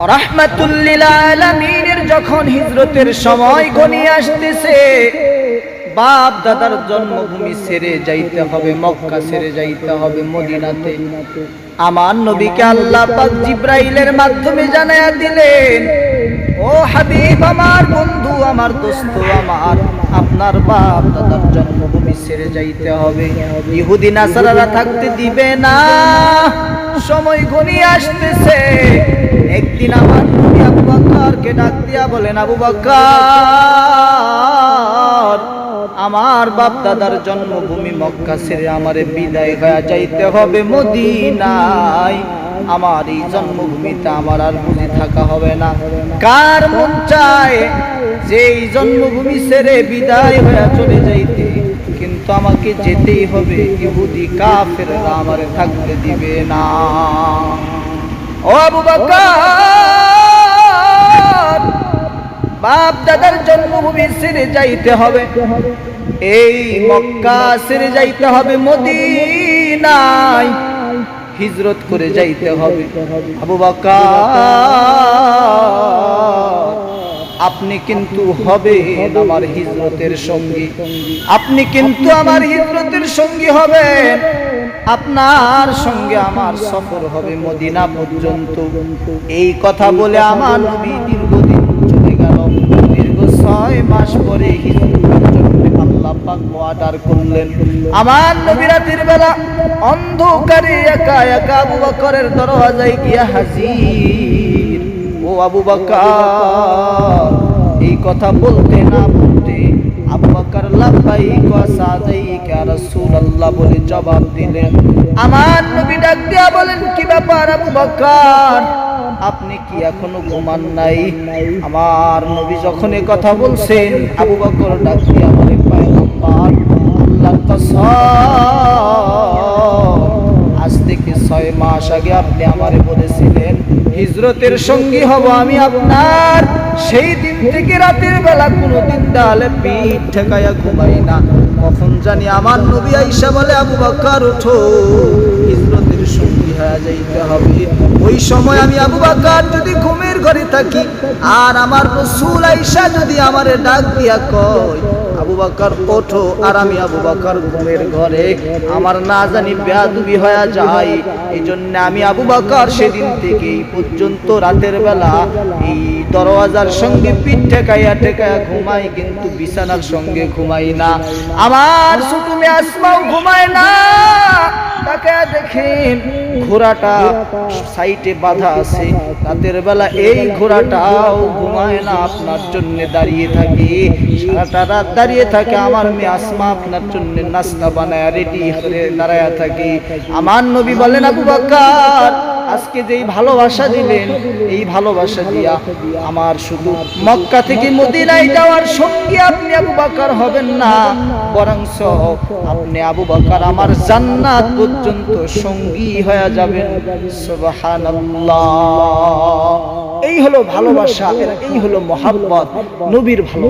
রাহমাতুল্লিল আলামিনের যখন হিজরতের সময় ঘনিয়ে আসতেছে, বাপ দাদার জন্মভূমি ছেড়ে যাইতে হবে, মক্কা ছেড়ে যাইতে হবে, মদিনাতে। আমার নবীকে আল্লাহ পাক জিব্রাইলের মাধ্যমে জানায়া দিলেন, ও হাবিব, আমার বন্ধু, আমার দোস্ত, আমার, আপনার বাপ দাদার জন্মভূমি ছেড়ে যাইতে হবে। ইহুদি, নাসারারা থাকতে দিবে না। সময় ঘনিয়ে আসতেছে। একদিন আমার নবী আবু বকরকে ডাক দিয়া বলেন, আবু বকর আমার বাপ দাদার জন্মভূমি মক্কা ছেড়ে আমারে বিদায় হয়ে যাইতে হবে মদিনায়। আমার এই জন্মভূমিতে আমার আর বুঝি থাকা হবে না। কার মন চায় যে এই জন্মভূমি ছেড়ে বিদায় হয়ে চলে যাইতে? কিন্তু আমাকে যেতেই হবে, ইহুদি কাফেররা আমারে থাকতে দিবে না। আবু বাপ দাদার জন্মভূমি সিরে যাইতে হবে। এই মক্কা সিরে যাইতে হবে, মদিনায় হিজরত করে যাইতে হবে। আবু বকর আপনি কিন্তু হবে আমার হিজরতের সঙ্গী। আপনি কিন্তু আমার হিজরতের সঙ্গী হবেন। আপনার সঙ্গে আমার সফর হবে মদিনা পর্যন্ত। এই কথা বলে আমার নবী দীর্ঘদিন চলে গেল। দীর্ঘ ছয় মাস পরে করলেন। আমার নবী রাতের বেলা অন্ধকারে একা একা আবু বকরের দরওয়াজায় গিয়া হাজির। ও আবু বকর! এই কথা বলতে না বলতে আবু বকর লাব্বাইক সাদাইক রাসূলুল্লাহ বলে জবাব দিলেন, আমার নবী ডাক দিয়া বলেন, কি ব্যাপার আবু বকর? আপনি কি এখনও ঘুমান নাই? আমার নবী যখন এই কথা বলছেন, আবু বকর ডাক দিয়া বলেন পয়গম্বর, আল্লাহর কসম, আজ থেকে ছয় মাস আগে আপনি আমারে বলেছিলেন হিজরতের সঙ্গী হব আমি আপনার। সেই দিন থেকে রাতের বেলা কোনো দিন ডালে পিঠ ঠেকাইয়া ঘুমাই না। কখন জানি আমার নবী আইসা বলে, আবু বাক্কার ওঠো হিজরতের সঙ্গী হয়ে যাইতে হবে। ওই সময় আমি, আবু বাক্কার যদি ঘুমের ঘরে থাকি, আর আমার রসুল আইসা যদি আমারে ডাক দিয়া কয় আবু বাকর ওঠো আর আমি আবু বাকর ঘুমের ঘরে। আমার না জানি বেয়াদুবি হয়ে যায়। এই জন্য আমি আবু বাকর সেদিন থেকে পর্যন্ত রাতের বেলা এই দরওয়াজার সঙ্গে পিঠ ঠেকাইয়া ঠেকাইয়া ঘুমাই, কিন্তু বিছানার সঙ্গে ঘুমাই না। আমার সুতুমে আসমাও ঘুমায় না। ঘোড়াটা সাইটে বাঁধা আছে। রাতের বেলা এই ঘোড়াটাও ঘুমায় না, আপনার জন্য দাঁড়িয়ে থাকে। সারাটা রাত দাঁড়িয়ে থাকে, আমার মেয়ে আসমা আপনার জন্য নাস্তা বানায় রেডি হয়ে দাঁড়ায় থাকে। আমার নবী বলেন, আবু বাক্কার আজকে যেই ভালোবাসা দিলেন, এই ভালোবাসা দিয়া আমার শুধু মক্কা থেকে মদিনায় যাওয়ার সঙ্গী আপনি আবু বাকার হবেন না বরং আপনি আবু বাকার আমার জান্নাত পর্যন্ত সঙ্গী হয়ে যাবেন। এই হলো ভালোবাসা, এই হলো মহাব্বত, নবীর ভালো